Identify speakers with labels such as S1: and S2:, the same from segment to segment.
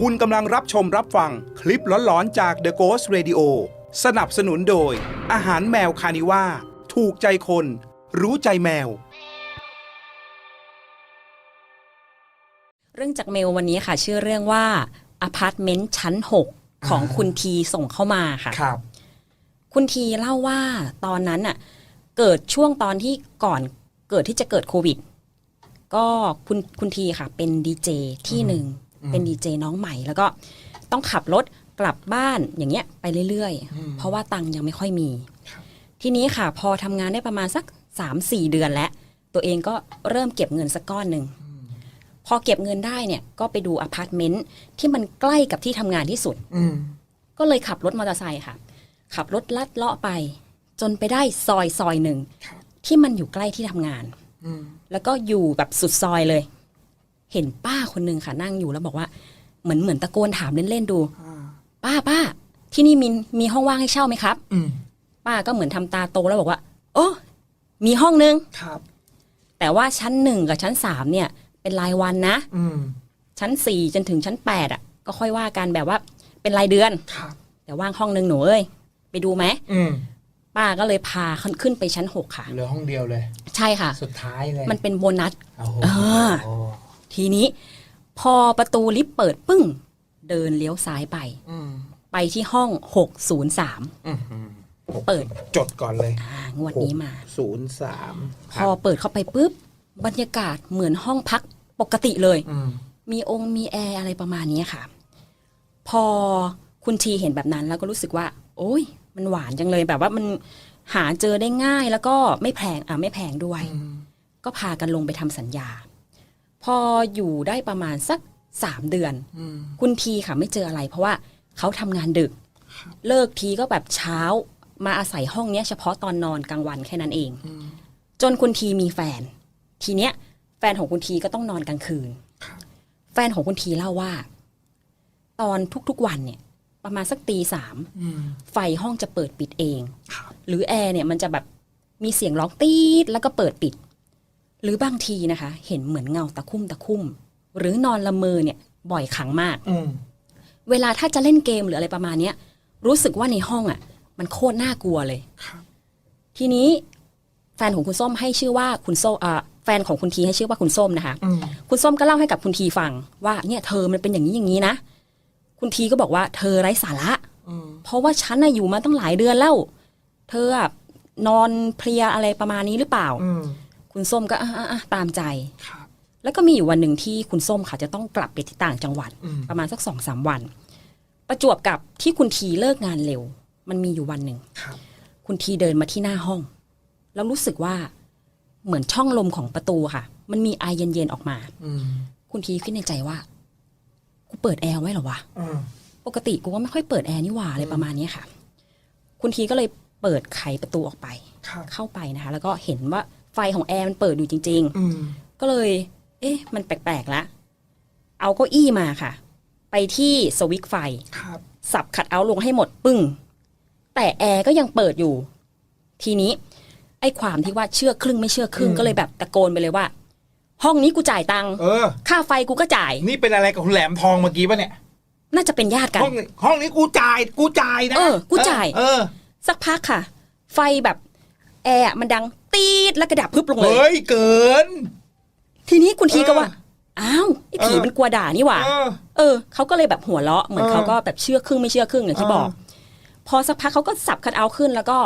S1: คุณกำลังรับชมรับฟังคลิปหลอนๆจาก The Ghost Radio สนับสนุนโดย อาหารแมวคานิว่า ถูกใจคน รู้ใจแมว
S2: เรื่องจากเมลวันนี้ค่ะ ชื่อเรื่องว่าอพาร์ตเมนต์ชั้น 6 ของคุณทีส่งเข้ามาค่ะ
S3: ครับ
S2: คุณทีเล่าว่าตอนนั้นน่ะ เกิดช่วงตอนที่ก่อนเกิดที่จะเกิดโควิด ก็คุณคุณทีค่ะ เป็นดีเจที่หนึ่ง เป็นดีเจน้องใหม่ แล้วก็ต้องขับรถกลับบ้านอย่างเงี้ยไปเรื่อยๆ เพราะว่าตังค์ยังไม่ค่อยมี ทีนี้ค่ะพอทำงานได้ประมาณสัก 3-4 เดือนแล้ว ตัวเองก็เริ่มเก็บเงินสักก้อนหนึ่งพอเก็บเงินได้เนี่ยก็ไปดูอพาร์ตเมนต์ที่มันใกล้กับที่ทำงานที่สุด
S3: อืม
S2: ก็เลยขับรถมอเตอร์ไซค์ค่ะ ขับรถลัดเลาะไป จนไปได้ซอยซอยหนึ่งที่มันอยู่ใกล้ที่ทำงาน
S3: อืม
S2: แล้วก็อยู่แบบสุดซอยเลย เห็นป้าคนหนึ่งค่ะนั่งอยู่แล้วบอกว่าเหมือนเหมือนตะโกนถามเล่นๆดู ป้าป้า ที่นี่มีมีห้องว่างให้เช่าไหมครับ
S3: อืม
S2: ป้าก็เหมือนทำตาโตแล้วบอกว่า โอ้มีห้องนึง
S3: ครับ
S2: แต่ว่าชั้นหนึ่งกับชั้นสามเนี่ย เป็นรายวันนะ
S3: อืม
S2: ชั้นสี่จนถึงชั้นแปดอะ ก็ค่อยว่ากันแบบว่า เป็นรายเดือน
S3: ครับ
S2: แต่ว่างห้องนึงหนูเอ้ยไปดูไหม
S3: อืม
S2: ป้าก็เลยพาขึ้นไปชั้นหกค่ะ
S3: เหลือห้องเดียวเลย
S2: ใช่ค่ะ
S3: สุดท้ายเลย
S2: มันเป็นโบนัส
S3: โอ้โห
S2: อ่า ทีนี้ พอประตูลิฟต์เปิดปึ้ง เดินเลี้ยวซ้ายไป
S3: อืม
S2: ไปที่ห้อง 603
S3: อืมอืม
S2: เปิด
S3: จดก่อนเลย
S2: อ่างวดนี้มา
S3: ศูนย์สาม
S2: พอเปิดเข้าไปปุ๊บบรรยากาศเหมือนห้องพักปกติเลย
S3: อืม
S2: มีองค์มีแอร์อะไรประมาณนี้ค่ะ พอคุณทีเห็นแบบนั้นแล้วก็รู้สึกว่า โอ้ย มันหวานจังเลยแบบว่ามันหาเจอได้ง่ายแล้วก็ไม่แพงอะไม่แพงด้วย ก็พากันลงไปทำสัญญา พออยู่ได้ประมาณสักสามเดือน
S3: อืม
S2: คุณทีค่ะไม่เจออะไร เพราะว่าเขาทำงานดึก เลิกทีก็แบบเช้ามาอาศัยห้องเนี้ยเฉพาะตอนนอนกลางวันแค่นั้นเอง จนคุณทีมีแฟน ทีเนี้ย แฟนของคุณทีก็ต้องนอนกลางคืน แฟนของคุณทีเล่าว่า ตอนทุกๆวันเนี่ย ประมาณสักตีสาม
S3: อืม
S2: ไฟห้องจะเปิดปิดเอง
S3: ครับ
S2: หรือแอร์เนี่ยมันจะแบบมีเสียงร้องตีดแล้วก็เปิดปิด หรือบางทีนะคะ เห็นเหมือนเงาตะคุ่มตะคุ่ม หรือนอนละเมอเนี่ยบ่อยครั้งมาก
S3: อืม
S2: เวลาถ้าจะเล่นเกมหรืออะไรประมาณเนี้ยรู้สึกว่าในห้องอะ มันโคตรน่ากลัวเลย
S3: ครับ
S2: ทีนี้แฟนของคุณส้มให้ชื่อว่าคุณส้มอ่าแฟนของคุณทีให้ชื่อว่าคุณส้มนะคะ
S3: อืม
S2: คุณส้มก็เล่าให้กับคุณทีฟังว่าเนี่ยเธอมันเป็นอย่างนี้อย่างนี้นะ คุณทีก็บอกว่าเธอไร้สาระ
S3: อืม
S2: เพราะว่าฉันน่ะอยู่มาตั้งหลายเดือนแล้ว เธออะนอนเพลียอะไรประมาณนี้หรือเปล่า
S3: อืม
S2: คุณส้มก็อะอะอะตามใจ
S3: ครับ
S2: แล้วก็มีอยู่วันหนึ่งที่คุณส้มค่ะจะต้องกลับไปที่ต่างจังหวัด
S3: อืม
S2: ประมาณสักสองสามวัน ประจวบกับที่คุณทีเลิกงานเร็ว มันมีอยู่วันหนึ่ง
S3: ครับ
S2: คุณทีเดินมาที่หน้าห้อง แล้วรู้สึกว่าเหมือนช่องลมของประตูค่ะ มันมีไอเย็นๆออกมา
S3: อืม
S2: คุณทีคิดในใจว่า กูเปิดแอร์ไว้เหรอวะ
S3: อืม
S2: ปกติกูก็ไม่ค่อยเปิดแอร์นี่หว่าอะไรประมาณเนี้ยค่ะ คุณทีก็เลยเปิดไขประตูออกไป
S3: ครับ
S2: เข้าไปนะคะ แล้วก็เห็นว่า ไฟของแอร์มันเปิดอยู่จริง
S3: อืม
S2: ๆก็เลย เอ๊ะ มันแปลกๆละ เอาเก้าอี้มาค่ะ ไปที่สวิตช์ไฟ
S3: ครับ
S2: สับขัดเอาท์ลงให้หมดปึ้ง แต่แอร์ก็ยังเปิดอยู่ ทีนี้ ไอ้ความที่ว่าเชื่อครึ่งไม่เชื่อครึ่ง
S3: อืม
S2: ก็เลยแบบตะโกนไปเลยว่า ห้องนี้กูจ่ายตังค์
S3: เออ
S2: ค่าไฟกูก็จ่าย
S3: นี่เป็นอะไรกับคุณแหลมทองเมื่อกี้ป่ะเนี่ย
S2: น่าจะเป็นญาติกัน
S3: ห้องนี้ห้องนี้กูจ่ายกูจ่ายนะ
S2: เออ กูจ่าย
S3: เออ
S2: สักพักค่ะ ไฟแบบแอร์อะมันดัง ตีดแล้วกระดับพึบลงเลย
S3: เฮ้ย เกิน
S2: ทีนี้คุณทีก็
S3: เออ
S2: ว่า อ้าวไอ้ผี
S3: เออ
S2: มันกลัวด่านี่หว่า
S3: เออ
S2: เออเขาก็เลยแบบหัวเราะเหมือน
S3: เออ
S2: เขาก็แบบเชื่อครึ่งไม่เชื่อครึ่งอย่างที่
S3: เออ
S2: บอก พอสักพักเขาก็สับคัดเอาท์ขึ้นแล้วก็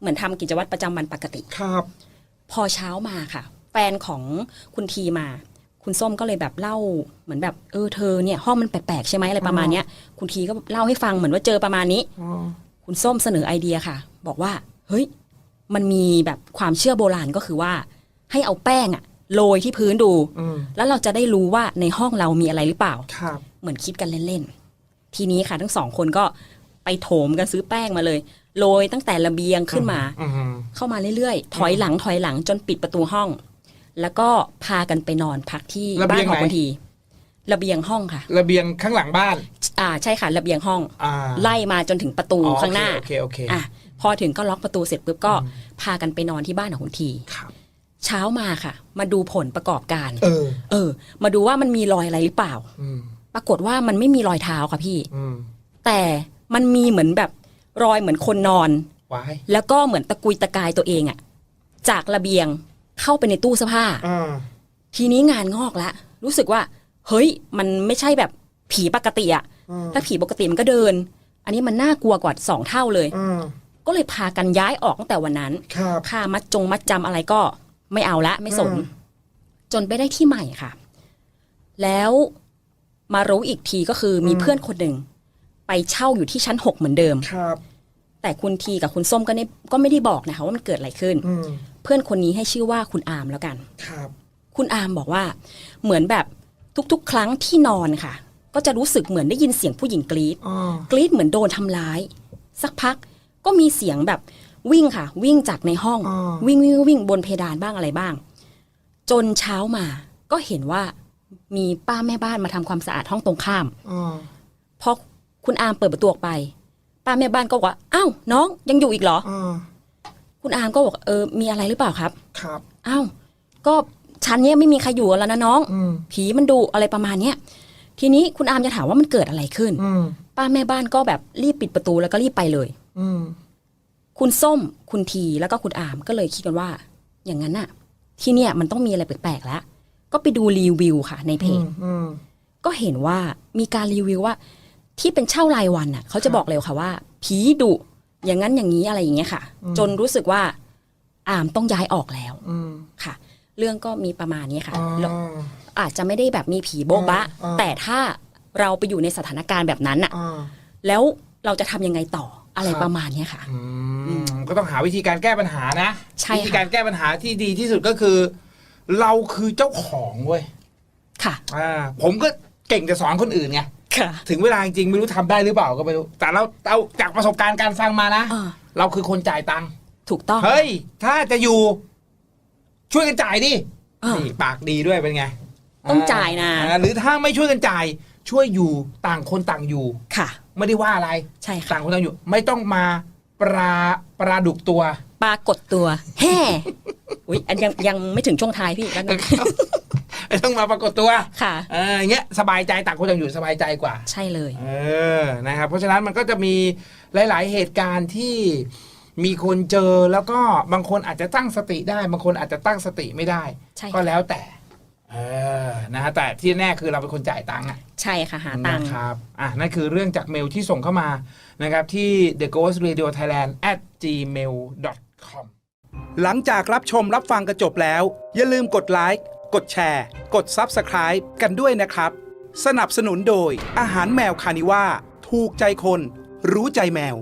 S2: เหมือนทำกิจวัตรประจำวันปกติ
S3: ครับ
S2: พอเช้ามาค่ะ แฟนของคุณทีมา คุณส้มก็เลยแบบเล่าเหมือนแบบเออเธอเนี่ยห้องมันแปลกๆใช่ไหมอะไรประมาณเนี้ย คุณทีก็เล่าให้ฟังเหมือนว่าเจอประมาณนี้
S3: อ๋อ
S2: คุณส้มเสนอไอเดียค่ะ บอกว่า เฮ้ย มันมีแบบความเชื่อโบราณก็คือว่า ให้เอาแป้งอะโรยที่พื้นดู
S3: อืม
S2: แล้วเราจะได้รู้ว่าในห้องเรามีอะไรหรือเปล่า
S3: ครับ
S2: เหมือนคิดกันเล่นๆ ทีนี้ค่ะทั้งสองคนก็ไปโถมกันซื้อแป้งมาเลยโรยตั้งแต่ระเบียงขึ้นมา
S3: อืม
S2: เข้ามาเรื่อยๆ ถอยหลังถอยหลังจนปิดประตูห้อง แล้วก็พากันไปนอนพักที่
S3: ระเบี
S2: บ้ายน
S3: ง
S2: ของ
S3: ไหน
S2: คุณที ระเบียงห้องค่ะ
S3: ระเบียงข้างหลังบ้าน
S2: อ่าใช่ค่ะระเบียงห้อง
S3: อ่า
S2: ไล่มาจนถึงประตู
S3: อ๋อ
S2: ข้างหน้า
S3: โอเคโอเคโอเค
S2: อะพอถึงก็ล็อกประตูเสร็จปุ๊บก็พากันไปนอนที่บ้านของคุณที
S3: ครับ
S2: เช้ามาค่ะ มาดูผลประกอบการ
S3: เออ
S2: เออ มาดูว่ามันมีรอยอะไรหรือเปล่า
S3: อืม
S2: ปรากฏว่ามันไม่มีรอยเท้าค่ะพี่
S3: อืม
S2: แต่มันมีเหมือนแบบรอยเหมือนคนนอน
S3: วาย
S2: แล้วก็เหมือนตะกุยตะกายตัวเองอะจากระเบียงเข้าไปในตู้เสื้อผ้า
S3: อ่า
S2: ทีนี้งานงอกละ รู้สึกว่า เฮ้ย มันไม่ใช่แบบผีปกติอะถ้าผีปกติมันก็เดิน อันนี้มันน่ากลัวกว่าสองเท่าเลย
S3: อืม
S2: ก็เลยพากันย้ายออกตั้งแต่วันนั้น
S3: ครับ
S2: ค่ามัดจงมัดจำอะไรก็ไม่เอาละไม่สน
S3: อืม
S2: จนไปได้ที่ใหม่ค่ะ แล้วมารู้อีกทีก็คือมีเพื่อนคนหนึ่งไปเช่าอยู่ที่ชั้นหกเหมือนเดิม
S3: ครับ
S2: แต่คุณทีกับคุณส้มก็ไม่ก็ไม่ได้บอกนะคะว่ามันเกิดอะไรขึ้น
S3: อืม
S2: เพื่อนคนนี้ให้ชื่อว่าคุณอามแล้วกัน
S3: ครับ
S2: คุณอามบอกว่าเหมือนแบบ ทุกๆ ครั้งที่นอนค่ะ ก็จะรู้สึกเหมือนได้ยินเสียงผู้หญิงกรีด
S3: อ๋อ
S2: กรีดเหมือนโดนทำร้าย สักพักก็มีเสียงแบบวิ่งค่ะ วิ่งจากในห้อง
S3: อ๋อ
S2: วิ่งวิ่งวิ่งบนเพดานบ้างอะไรบ้าง จนเช้ามาก็เห็นว่ามีป้าแม่บ้านมาทำความสะอาดห้องตรงข้าม
S3: อ๋อ
S2: พอคุณอามเปิดประตูออกไป ป้าแม่บ้านก็บอกว่าอ้าวน้องยังอยู่อีกเหรอ
S3: อ๋อ
S2: คุณอามก็บอกเออมีอะไรหรือเปล่าครับ
S3: ครับ
S2: อ้าวก็ ชั้นเนี้ยไม่มีใครอยู่แล้วนะน้อง
S3: อืม
S2: ผีมันดุอะไรประมาณเนี้ยทีนี้คุณอามจะถามว่ามันเกิดอะไรขึ้น
S3: อืม
S2: ป้าแม่บ้านก็แบบรีบปิดประตูแล้วก็รีบไปเลย
S3: อืม
S2: คุณส้ม คุณทีแล้วก็คุณอามก็เลยคิดกันว่า อย่างนั้นน่ะ ที่เนี่ยมันต้องมีอะไรแปลกๆแล้ว ก็ไปดูรีวิวค่ะ ในเพ
S3: อื
S2: จ
S3: มอืม
S2: ก็เห็นว่ามีการรีวิวว่า ที่เป็นเช่ารายวันน่ะ เขาจะบอกเลยค่ะว่า ผีดุอย่างนั้นอย่างนี้อะไรอย่างเงี้ยค่ะ จนรู้สึกว่าอามต้องย้ายออกแล้ว
S3: อืม
S2: ค่ะ เรื่องก็มีประมาณนี้ค่ะ
S3: อ๋อ
S2: แล้วอาจจะไม่ได้แบบมีผีโบ๊ะบะ
S3: อ่า
S2: แต่ถ้าเราไปอยู่ในสถานการณ์แบบนั้นน่ะ
S3: อ่า
S2: แล้วเราจะทำยังไงต่ออะไร
S3: ครับ
S2: ประมาณเนี้ยค่ะ
S3: อืมก็ต้องหาวิธีการแก้ปัญหานะ
S2: ใช่ค่ะ
S3: วิธีการแก้ปัญหาที่ดีที่สุดก็คือ เราคือเจ้าของเว้ย
S2: ค่ะ
S3: อ่าผมก็เก่งจะสอนคนอื่นไง
S2: ค่ะ
S3: ถึงเวลาจริงๆไม่รู้ทำได้หรือเปล่าก็ไม่รู้ แต่เราเอาจากประสบการณ์การฟังมานะ
S2: อ่า
S3: เราคือคนจ่ายตังค์
S2: ถูกต้อง
S3: เฮ้ย ถ้าจะอยู่ ช่วยกันจ่ายดิ
S2: อ่า
S3: นี่ปากดีด้วยเป็นไง
S2: ต้องจ่ายนะ
S3: อ่าหรือถ้าไม่ช่วยกันจ่าย ช่วยอยู่ต่างคนต่างอยู่
S2: ค่ะ
S3: ไม่ได้ว่าอะไร
S2: ใช่ค่ะ
S3: ต่างคนต่างอยู่ ไม่ต้องมาปลาปลาดุกตัว
S2: ปรากฏตัว แฮ่อุ้ยอันยังยังไม่ถึงช่วงท้ายพี่แล้วนะ
S3: ไม่ต้องมาปรากฏตัว
S2: ค่ะ
S3: เอออย่างเงี้ยสบายใจต่างคนต่างอยู่สบายใจกว่า
S2: ใช่เลย
S3: เออ นะครับ เพราะฉะนั้นมันก็จะมีหลาย ๆ เหตุการณ์ที่ มีคนเจอแล้วก็บางคนอาจจะตั้งสติได้ บางคนอาจจะตั้งสติไม่ได้
S2: ใช่ค่ะ
S3: ก็แล้วแต่ เออนะฮะแต่ที่แน่คือเราเป็นคนจ่ายตังค์อะ
S2: ใช่ค่ะหาตังค์
S3: นะครับ อะ นั่นคือเรื่องจากเมลที่ส่งเข้ามานะครับ ที่ the ghost radio thailand at gmail com
S1: หลังจากรับชมรับฟังกันจบแล้ว อย่าลืมกดไลค์ กดแชร์ กด Subscribe กันด้วยนะครับ สนับสนุนโดยอาหารแมวคานิว่า ถูกใจคน รู้ใจแมว